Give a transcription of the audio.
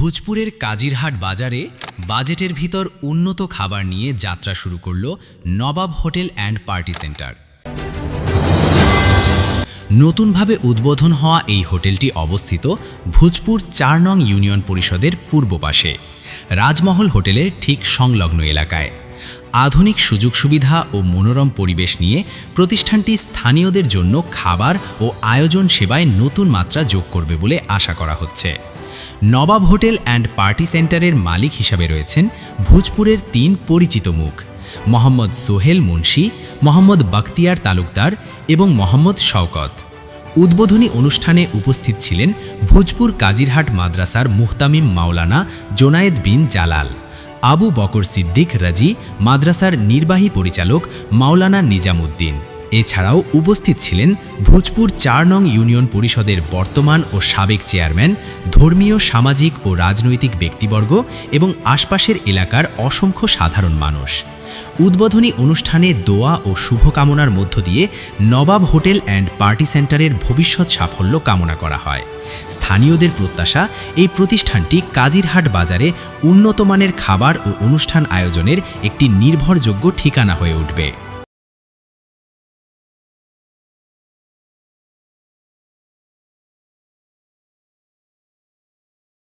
ভোজপুরের কাজিরহাট বাজারে বাজেটের ভিতর উন্নত খাবার নিয়ে যাত্রা শুরু করল Nawab hotel and party centre. নতুনভাবে উদ্বোধন হওয়া এই হোটেলটি অবস্থিত ভোজপুর চার নং ইউনিয়ন পরিষদের পূর্ব পাশে। রাজমহল হোটেলের ঠিক সংলগ্ন এলাকায়। আধুনিক সুযোগ সুবিধা ও মনোরম পরিবেশ নিয়ে প্রতিষ্ঠানটি স্থানীয়দের জন্য খাবার ও আয়োজন সেবায় নতুন মাত্রা যোগ করবে বলে আশা করা হচ্ছে। নবাব হোটেল অ্যান্ড পার্টি সেন্টারের মালিক হিসাবে রয়েছেন ভোজপুরের তিন পরিচিত মুখ, মোহাম্মদ সোহেল মুন্সি, মোহাম্মদ বখতিয়ার তালুকদার এবং মোহাম্মদ শওকত। উদ্বোধনী অনুষ্ঠানে উপস্থিত ছিলেন ভোজপুর কাজিরহাট মাদ্রাসার মুহতামিম মাওলানা জোনায়েদ বিন জালাল। আবু বকর সিদ্দিক রাজি মাদ্রাসার নির্বাহী পরিচালক মাওলানা নিজামুদ্দিন। এছাড়াও উপস্থিত ছিলেন ভোজপুর চার নং ইউনিয়ন পরিষদের বর্তমান ও সাবেক চেয়ারম্যান, ধর্মীয়, সামাজিক ও রাজনৈতিক ব্যক্তিবর্গ এবং আশপাশের এলাকার অসংখ্য সাধারণ মানুষ। উদ্বোধনী অনুষ্ঠানে দোয়া ও শুভকামনার মধ্য দিয়ে নবাব হোটেল অ্যান্ড পার্টি সেন্টারের ভবিষ্যৎ সাফল্য কামনা করা হয়। স্থানীয়দের প্রত্যাশা, এই প্রতিষ্ঠানটি কাজিরহাট বাজারে উন্নতমানের খাবার ও অনুষ্ঠান আয়োজনের একটি নির্ভরযোগ্য ঠিকানা হয়ে উঠবে।